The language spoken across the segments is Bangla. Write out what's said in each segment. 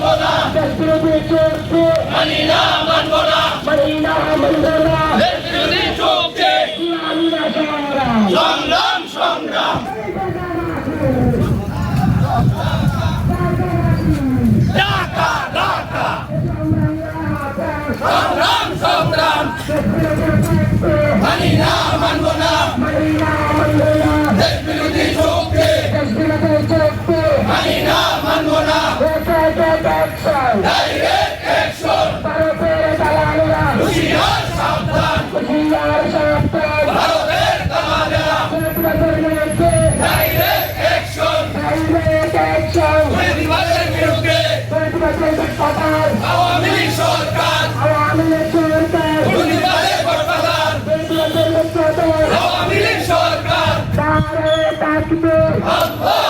মানবো না দেশ বিরোধী চোরকে মানি না মানবো মানি সংগ্রাম সংগ্রাম মানি না মানবো না মানি না মানব না দেশ বিরোধী অ্যাকশন ডাইরেক্ট অ্যাকশন ভারতের দালালেরা হুশিয়ার সাবধান হুশিয়ার সাবধান ভারতের দালালেরা বিরুদ্ধে ডাইরেক্ট অ্যাকশন ডাইরেক্ট অ্যাকশন প্রতিবাদের বিরুদ্ধে সন্ত্রাসের দীক্ষাতার আওয়ামী লীগ সরকার আওয়ামী লীগ সরকার প্রতিবাদের গঠবাদার সন্ত্রাসের দীক্ষাতার আওয়ামী লীগ সরকার তারে তাকবে আল্লাহু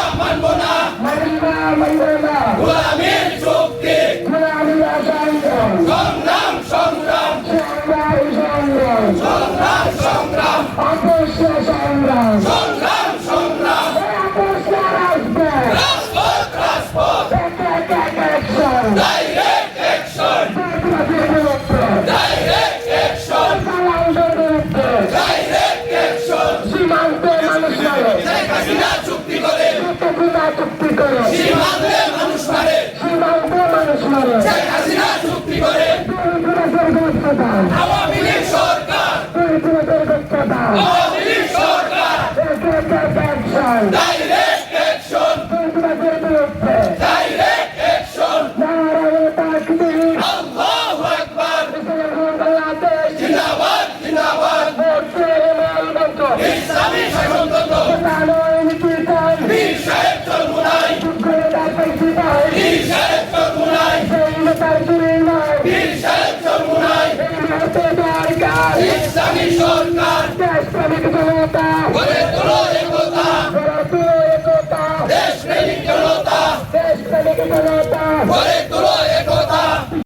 সংগ্রাম সংগ্রাম চুক্তি করে সীমান্তে মানুষ মারে। সীমান্তে মানুষ মারে। শেখ হাসিনা চুক্তি করে। দুর্নীতির দক্ষতা আওয়ামী লীগ সরকার। দুর্নীতির দক্ষতা আওয়ামী লীগ সরকার। অ্যাকশন ডাইরেক্ট অ্যাকশন ইসলামী সরকার। দেশপ্রেমিক জনতা। গড়ে তোলো একতা। ভারতীয় একতা। দেশ প্রেমিক জনতা। দেশপ্রেমিক জনতা। গড়ে তোলো